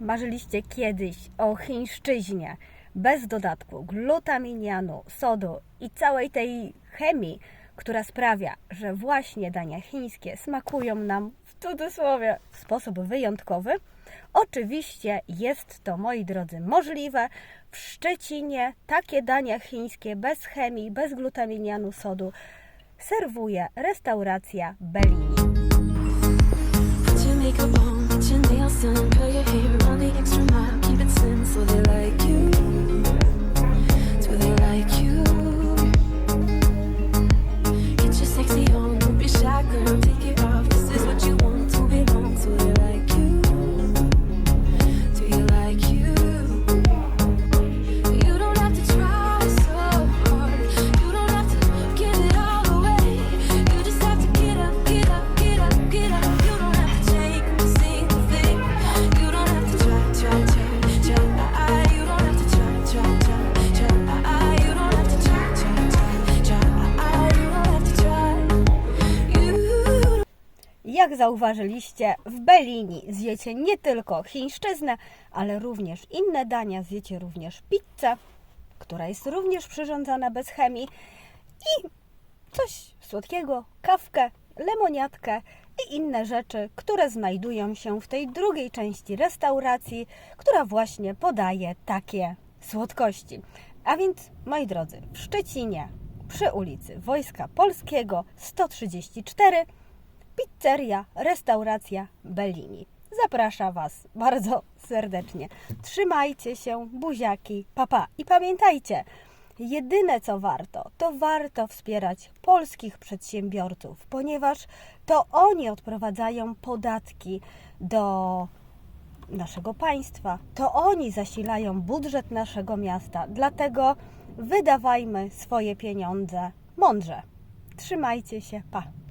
Marzyliście kiedyś o chińszczyźnie bez dodatku glutaminianu, sodu i całej tej chemii, która sprawia, że właśnie dania chińskie smakują nam w cudzysłowie w sposób wyjątkowy? Oczywiście jest to, moi drodzy, możliwe. W Szczecinie takie dania chińskie bez chemii, bez glutaminianu, sodu serwuje restauracja Bellini. Jak zauważyliście, w Bellini zjecie nie tylko chińszczyznę, ale również inne dania. Zjecie również pizzę, która jest również przyrządzana bez chemii i coś słodkiego, kawkę, lemoniatkę i inne rzeczy, które znajdują się w tej drugiej części restauracji, która właśnie podaje takie słodkości. A więc, moi drodzy, w Szczecinie przy ulicy Wojska Polskiego 134 Pizzeria, restauracja Bellini. Zaprasza Was bardzo serdecznie. Trzymajcie się, buziaki, papa. I pamiętajcie, jedyne co warto, to warto wspierać polskich przedsiębiorców, ponieważ to oni odprowadzają podatki do naszego państwa. To oni zasilają budżet naszego miasta. Dlatego wydawajmy swoje pieniądze mądrze. Trzymajcie się, pa.